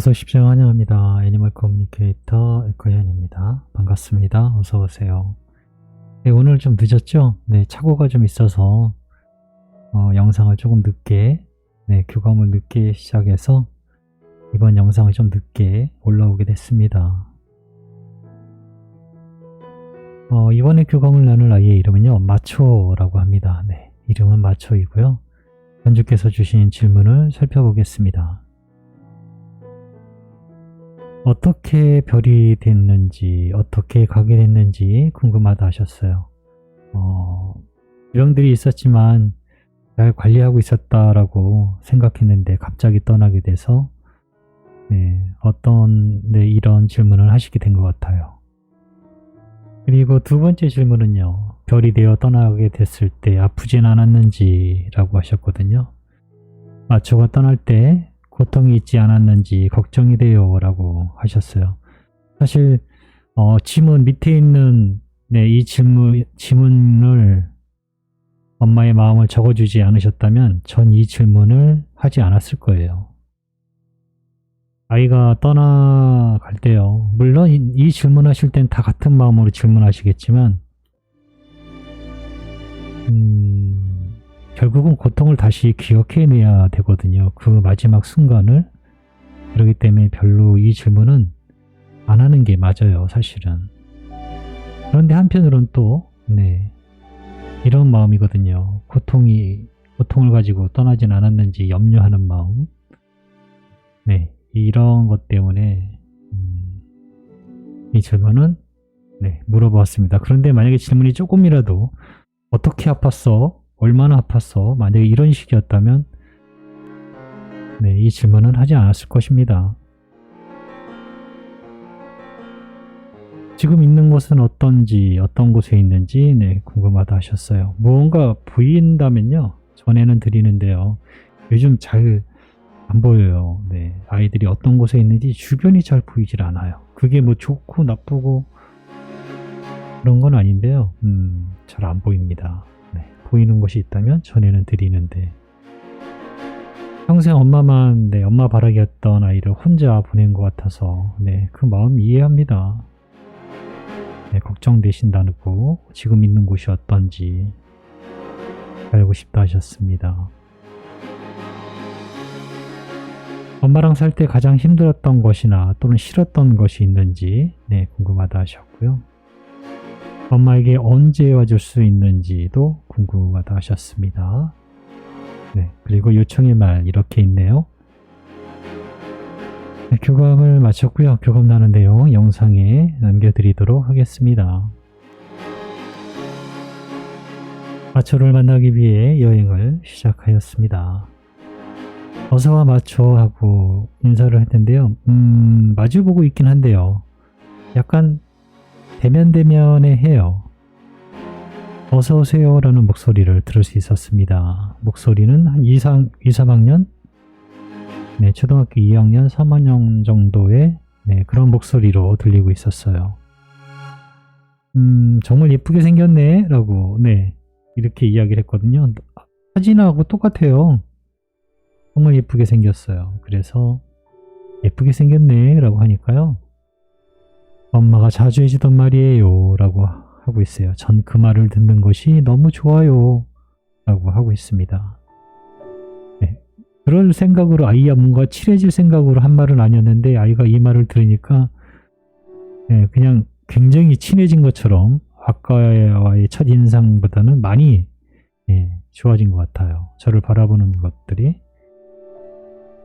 어서 오십시오. 환영합니다. 애니멀 커뮤니케이터 에코현입니다. 반갑습니다. 어서 오세요. 네, 오늘 좀 늦었죠? 네, 착오가 좀 있어서 어, 영상을 조금 늦게 네, 교감을 늦게 시작해서 이번 영상을 좀 늦게 올라오게 됐습니다. 어, 이번에 교감을 나눌 아이의 이름은요, 마초라고 합니다. 네, 이름은 마초이고요. 현주께서 주신 질문을 살펴보겠습니다. 어떻게 별이 됐는지, 어떻게 가게 됐는지 궁금하다 하셨어요. 어, 유령들이 있었지만 잘 관리하고 있었다라고 생각했는데 갑자기 떠나게 돼서 네, 어떤 네, 이런 질문을 하시게 된 것 같아요. 그리고 두 번째 질문은요. 별이 되어 떠나게 됐을 때 아프진 않았는지라고 하셨거든요. 마초가 떠날 때 고통이 있지 않았는지 걱정이 돼요 라고 하셨어요. 사실 어, 지문 밑에 있는 네, 이 질문, 지문을 엄마의 마음을 적어주지 않으셨다면 전 이 질문을 하지 않았을 거예요. 아이가 떠나갈 때요. 물론 이, 이 질문하실 땐 다 같은 마음으로 질문하시겠지만 음, 결국은 고통을 다시 기억해내야 되거든요. 그 마지막 순간을. 그렇기 때문에 별로 이 질문은 안 하는 게 맞아요, 사실은. 그런데 한편으로는 또, 네. 이런 마음이거든요. 고통이, 고통을 가지고 떠나진 않았는지 염려하는 마음. 네. 이런 것 때문에, 음, 이 질문은, 네, 물어보았습니다. 그런데 만약에 질문이 조금이라도 어떻게 아팠어? 얼마나 아팠어? 만약에 이런 식이었다면 네, 이 질문은 하지 않았을 것입니다. 지금 있는 곳은 어떤지, 어떤 곳에 있는지 네, 궁금하다 하셨어요. 무언가 보인다면요. 전에는 드리는데요. 요즘 잘 안 보여요. 네, 아이들이 어떤 곳에 있는지 주변이 잘 보이질 않아요. 그게 뭐 좋고 나쁘고 그런 건 아닌데요. 음, 잘 안 보입니다. 네, 보이는 곳이 있다면 전에는 드리는데 평생 엄마만 네, 엄마 바라기였던 아이를 혼자 보낸 것 같아서 네, 그 마음 이해합니다. 네, 걱정되신다고 지금 있는 곳이 어떤지 알고 싶다 하셨습니다. 엄마랑 살 때 가장 힘들었던 것이나 또는 싫었던 것이 있는지 네, 궁금하다 하셨고요. 엄마에게 언제 와줄 수 있는지도 궁금하다 하셨습니다. 네, 그리고 요청의 말 이렇게 있네요. 네, 교감을 마쳤고요. 교감 나눈 내용 영상에 남겨드리도록 하겠습니다. 마초를 만나기 위해 여행을 시작하였습니다. 어서와 마초 하고 인사를 했는데요. 음, 마주보고 있긴 한데요. 약간 대면대면에 해요. 어서오세요 라는 목소리를 들을 수 있었습니다. 목소리는 한 2, 3, 2 3학년? 네, 초등학교 2학년, 3학년 정도의 네, 그런 목소리로 들리고 있었어요. 음, 정말 예쁘게 생겼네 라고 네, 이렇게 이야기를 했거든요. 사진하고 똑같아요. 정말 예쁘게 생겼어요. 그래서 예쁘게 생겼네 라고 하니까요. 엄마가 자주 해주던 말이에요 라고 하고 있어요. 전 그 말을 듣는 것이 너무 좋아요 라고 하고 있습니다. 네. 그럴 생각으로 아이야 뭔가 친해질 생각으로 한 말은 아니었는데 아이가 이 말을 들으니까 네, 그냥 굉장히 친해진 것처럼 아까와의 첫 인상보다는 많이 네, 좋아진 것 같아요. 저를 바라보는 것들이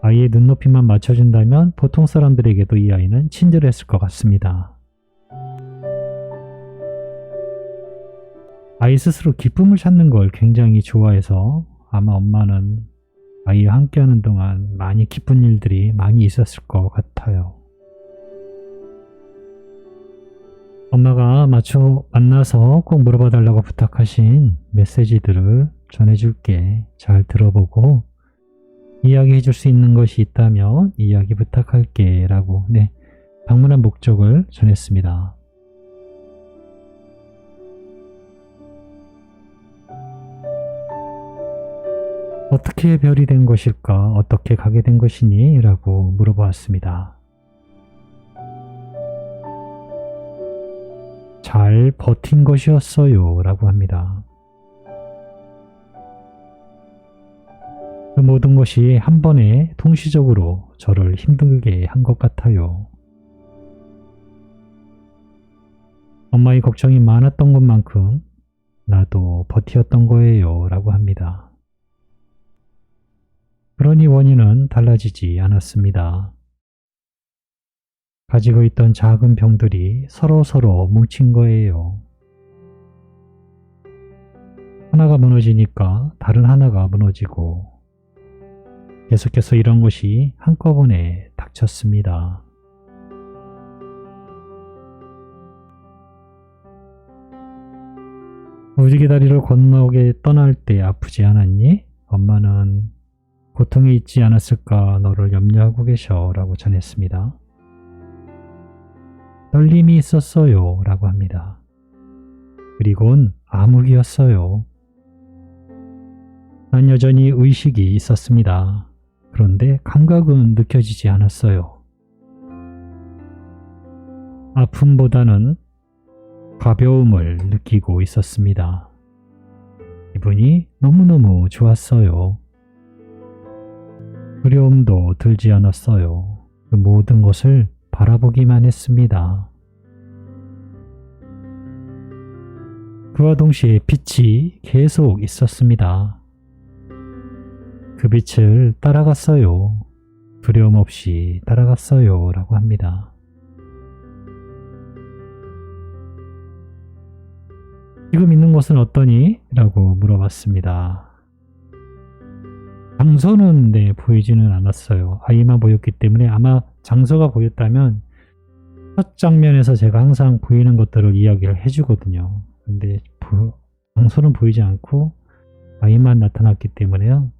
아이의 눈높이만 맞춰준다면 보통 사람들에게도 이 아이는 친절했을 것 같습니다. 아이 스스로 기쁨을 찾는 걸 굉장히 좋아해서 아마 엄마는 아이와 함께하는 동안 많이 기쁜 일들이 많이 있었을 것 같아요. 엄마가 마초 만나서 꼭 물어봐 달라고 부탁하신 메시지들을 전해줄게. 잘 들어보고 이야기해 줄 수 있는 것이 있다면 이야기 부탁할게. 라고 네, 방문한 목적을 전했습니다. 어떻게 별이 된 것일까? 어떻게 가게 된 것이니? 라고 물어보았습니다. 잘 버틴 것이었어요. 라고 합니다. 그 모든 것이 한 번에 동시적으로 저를 힘들게 한 것 같아요. 엄마의 걱정이 많았던 것만큼 나도 버티었던 거예요. 라고 합니다. 그러니 원인은 달라지지 않았습니다. 가지고 있던 작은 병들이 서로 서로 뭉친 거예요. 하나가 무너지니까 다른 하나가 무너지고 계속해서 이런 것이 한꺼번에 닥쳤습니다. 무지개 다리를 건너게 떠날 때 아프지 않았니? 엄마는 고통에 있지 않았을까 너를 염려하고 계셔 라고 전했습니다. 떨림이 있었어요 라고 합니다. 그리곤 암흑이었어요. 난 여전히 의식이 있었습니다. 그런데 감각은 느껴지지 않았어요. 아픔보다는 가벼움을 느끼고 있었습니다. 기분이 너무너무 좋았어요. 두려움도 들지 않았어요. 그 모든 것을 바라보기만 했습니다. 그와 동시에 빛이 계속 있었습니다. 그 빛을 따라갔어요. 두려움 없이 따라갔어요. 라고 합니다. 지금 있는 곳은 어떠니? 라고 물어봤습니다. 장소는 네, 보이지는 않았어요. 아이만 보였기 때문에 아마 장소가 보였다면 첫 장면에서 제가 항상 보이는 것들을 이야기를 해주거든요. 근데 부, 장소는 보이지 않고 아이만 나타났기 때문에요.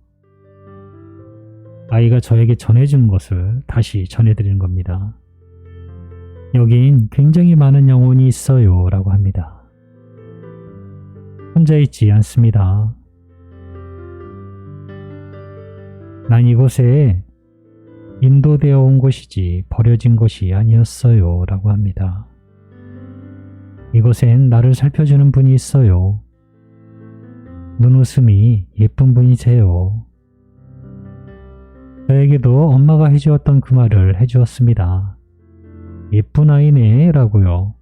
아이가 저에게 전해준 것을 다시 전해드리는 겁니다. 여긴 굉장히 많은 영혼이 있어요. 라고 합니다. 혼자 있지 않습니다. 난 이곳에 인도되어 온 것이지 버려진 것이 아니었어요. 라고 합니다. 이곳엔 나를 살펴주는 분이 있어요. 눈웃음이 예쁜 분이세요. 저에게도 엄마가 해주었던 그 말을 해주었습니다. 예쁜 아이네 라고요.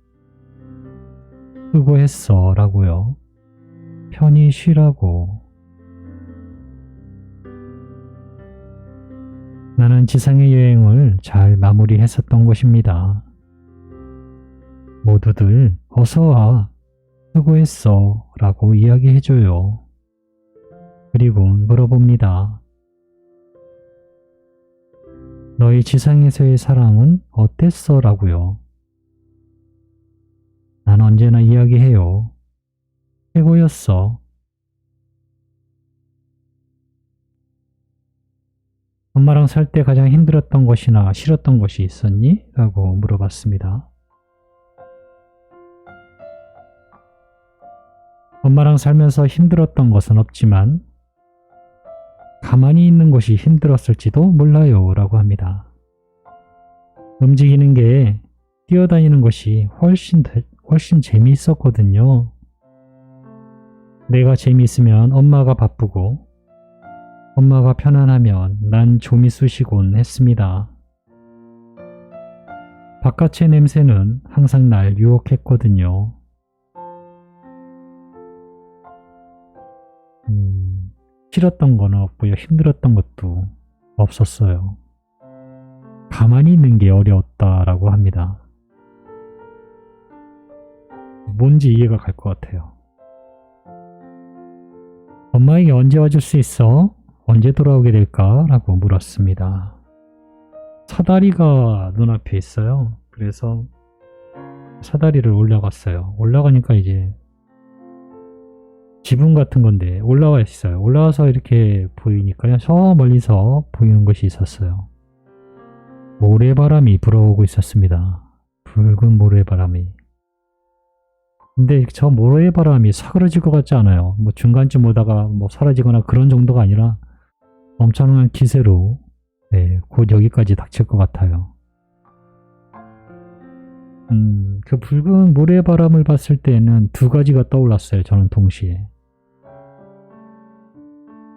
수고했어 라고요. 편히 쉬라고. 나는 지상의 여행을 잘 마무리했었던 것입니다. 모두들 어서와 수고했어 라고 이야기해줘요. 그리고 물어봅니다. 너희 지상에서의 사랑은 어땠어? 라고요. 난 언제나 이야기해요. 최고였어. 엄마랑 살 때 가장 힘들었던 것이나 싫었던 것이 있었니? 라고 물어봤습니다. 엄마랑 살면서 힘들었던 것은 없지만 가만히 있는 것이 힘들었을지도 몰라요 라고 합니다. 움직이는 게 뛰어다니는 것이 훨씬, 훨씬 재미있었거든요. 내가 재미있으면 엄마가 바쁘고 엄마가 편안하면 난 좀이 쑤시곤 했습니다. 바깥의 냄새는 항상 날 유혹했거든요. 음, 싫었던 건 없고요. 힘들었던 것도 없었어요. 가만히 있는 게 어려웠다라고 합니다. 뭔지 이해가 갈 것 같아요. 엄마에게 언제 와줄 수 있어? 언제 돌아오게 될까? 라고 물었습니다. 사다리가 눈앞에 있어요. 그래서 사다리를 올라갔어요. 올라가니까 이제 지붕 같은 건데 올라와 있어요. 올라와서 이렇게 보이니까요. 저 멀리서 보이는 것이 있었어요. 모래바람이 불어오고 있었습니다. 붉은 모래바람이. 근데 저 모래바람이 사그러질 것 같지 않아요. 뭐 중간쯤 오다가 뭐 사라지거나 그런 정도가 아니라 엄청난 기세로 네, 곧 여기까지 닥칠 것 같아요. 음, 그 붉은 모래바람을 봤을 때는 두 가지가 떠올랐어요. 저는 동시에.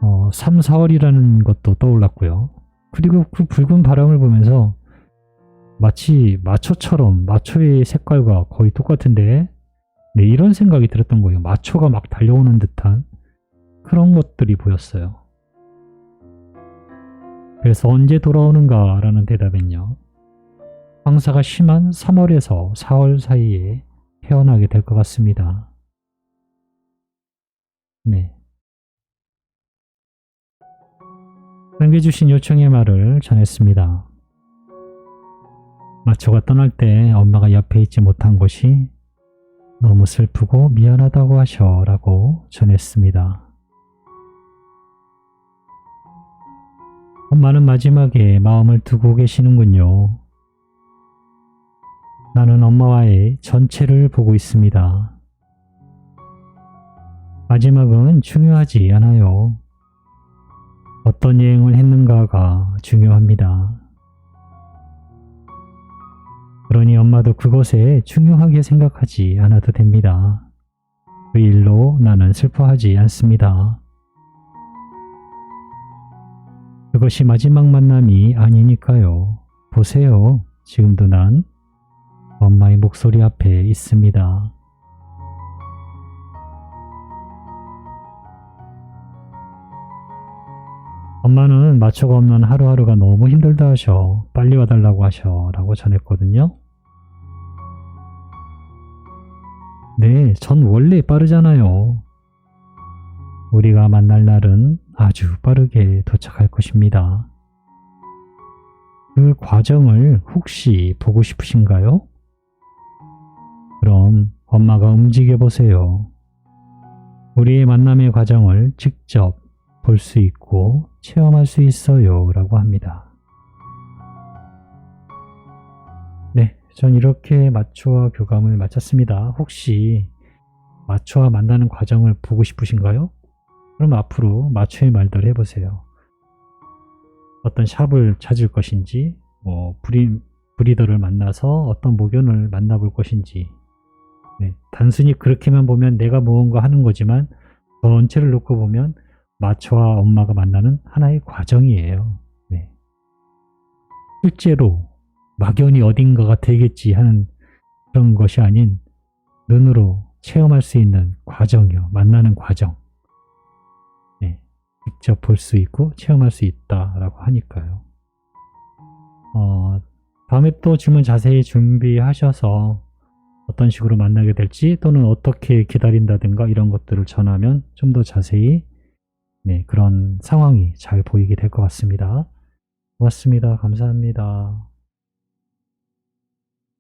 어, 3, 4월이라는 것도 떠올랐고요. 그리고 그 붉은 바람을 보면서 마치 마초처럼 마초의 색깔과 거의 똑같은데 네, 이런 생각이 들었던 거예요. 마초가 막 달려오는 듯한 그런 것들이 보였어요. 그래서 언제 돌아오는가 라는 대답은요. 황사가 심한 3월에서 4월 사이에 태어나게 될 것 같습니다. 네. 남겨주신 요청의 말을 전했습니다. 마초가 떠날 때 엄마가 옆에 있지 못한 것이 너무 슬프고 미안하다고 하셔 라고 전했습니다. 엄마는 마지막에 마음을 두고 계시는군요. 나는 엄마와의 전체를 보고 있습니다. 마지막은 중요하지 않아요. 어떤 여행을 했는가가 중요합니다. 그러니 엄마도 그것에 중요하게 생각하지 않아도 됩니다. 그 일로 나는 슬퍼하지 않습니다. 그것이 마지막 만남이 아니니까요. 보세요. 지금도 난 엄마의 목소리 앞에 있습니다. 엄마는 마초가 없는 하루하루가 너무 힘들다 하셔. 빨리 와달라고 하셔. 라고 전했거든요. 네, 전 원래 빠르잖아요. 우리가 만날 날은 아주 빠르게 도착할 것입니다. 그 과정을 혹시 보고 싶으신가요? 그럼 엄마가 움직여 보세요. 우리의 만남의 과정을 직접 볼 수 있고 체험할 수 있어요. 라고 합니다. 네, 전 이렇게 마초와 교감을 마쳤습니다. 혹시 마초와 만나는 과정을 보고 싶으신가요? 그럼 앞으로 마초의 말대로 해보세요. 어떤 샵을 찾을 것인지, 뭐 브리, 브리더를 만나서 어떤 목연을 만나볼 것인지, 네, 단순히 그렇게만 보면 내가 무언가 하는 거지만 전체를 놓고 보면 마초와 엄마가 만나는 하나의 과정이에요. 네. 실제로 막연히 어딘가가 되겠지 하는 그런 것이 아닌 눈으로 체험할 수 있는 과정이요. 만나는 과정. 네. 직접 볼 수 있고 체험할 수 있다라고 하니까요. 어, 다음에 또 질문 자세히 준비하셔서 어떤 식으로 만나게 될지 또는 어떻게 기다린다든가 이런 것들을 전하면 좀 더 자세히 네, 그런 상황이 잘 보이게 될 것 같습니다. 고맙습니다. 감사합니다.